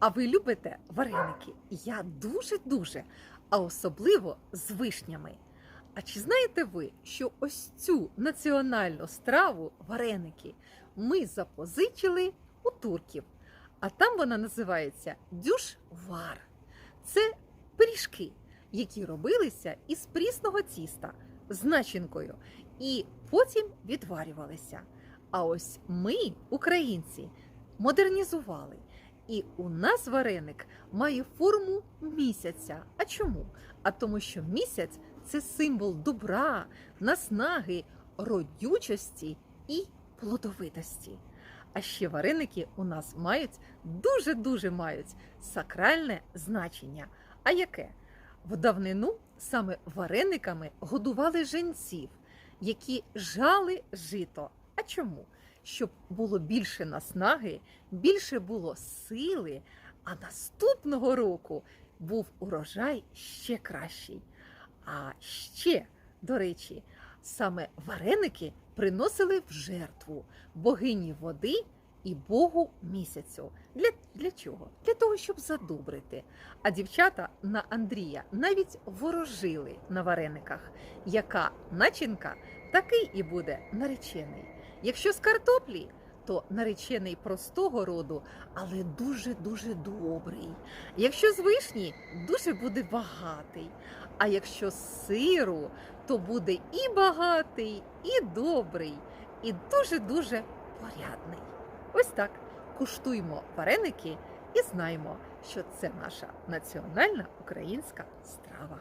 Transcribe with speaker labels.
Speaker 1: А ви любите вареники? Я дуже-дуже, а особливо з вишнями. А чи знаєте ви, що ось цю національну страву вареники ми запозичили у турків? А там вона називається дюшвар. Це пиріжки, які робилися із прісного тіста з начинкою і потім відварювалися. А ось ми, українці, модернізували. І у нас вареник має форму місяця. А чому? А тому, що місяць це символ добра, наснаги, родючості і плодовитості. А ще вареники у нас мають дуже-дуже мають сакральне значення. А яке? В давнину саме варениками годували женців, які жали жито. А чому? Щоб було більше наснаги, більше було сили, а наступного року був урожай ще кращий. А ще, до речі, саме вареники приносили в жертву богині води і Богу місяцю. Для, для чого? Для того, щоб задобрити. А дівчата на Андрія навіть ворожили на варениках. Яка начинка, такий і буде наречений. Якщо з картоплі, то наречений простого роду, але дуже-дуже добрий. Якщо з вишні, дуже буде багатий. А якщо з сиру, то буде і багатий, і добрий, і дуже-дуже порядний. Ось так куштуймо вареники і знаємо, що це наша національна українська страва.